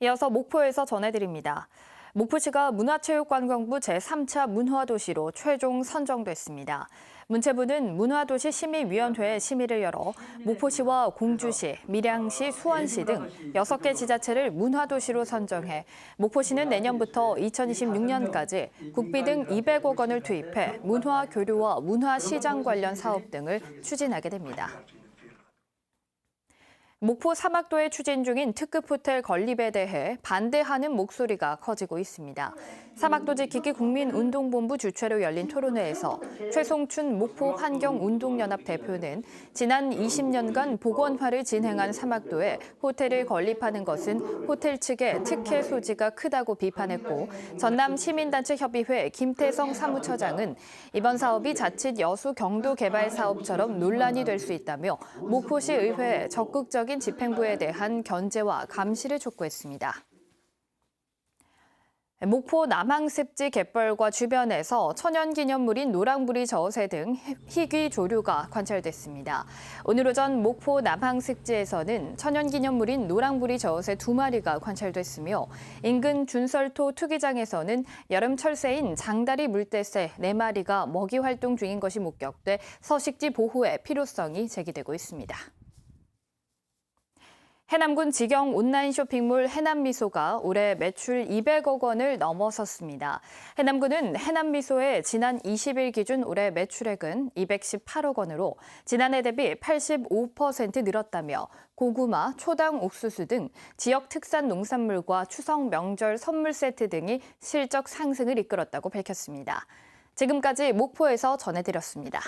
이어서 목포에서 전해드립니다. 목포시가 문화체육관광부 제3차 문화도시로 최종 선정됐습니다. 문체부는 문화도시 심의위원회에 심의를 열어 목포시와 공주시, 밀양시, 수원시 등 6개 지자체를 문화도시로 선정해 목포시는 내년부터 2026년까지 국비 등 200억 원을 투입해 문화 교류와 문화 시장 관련 사업 등을 추진하게 됩니다. 목포 사막도에 추진 중인 특급 호텔 건립에 대해 반대하는 목소리가 커지고 있습니다. 사막도 지키기 국민운동본부 주최로 열린 토론회에서 최송춘 목포 환경운동연합 대표는 지난 20년간 복원화를 진행한 사막도에 호텔을 건립하는 것은 호텔 측의 특혜 소지가 크다고 비판했고 전남 시민단체 협의회 김태성 사무처장은 이번 사업이 자칫 여수 경도 개발 사업처럼 논란이 될 수 있다며 목포시 의회에 적극 적인 집행부에 대한 견제와 감시를 촉구했습니다. 목포 남항습지 갯벌과 주변에서 천연기념물인 노랑부리 저어새 등 희귀 조류가 관찰됐습니다. 오늘 오전 목포 남항습지에서는 천연기념물인 노랑부리 저어새 두 마리가 관찰됐으며 인근 준설토 투기장에서는 여름 철새인 장다리 물대새 네 마리가 먹이 활동 중인 것이 목격돼 서식지 보호의 필요성이 제기되고 있습니다. 해남군 직영 온라인 쇼핑몰 해남미소가 올해 매출 200억 원을 넘어섰습니다. 해남군은 해남미소의 지난 20일 기준 올해 매출액은 218억 원으로 지난해 대비 85% 늘었다며 고구마, 초당 옥수수 등 지역 특산 농산물과 추석 명절 선물 세트 등이 실적 상승을 이끌었다고 밝혔습니다. 지금까지 목포에서 전해드렸습니다.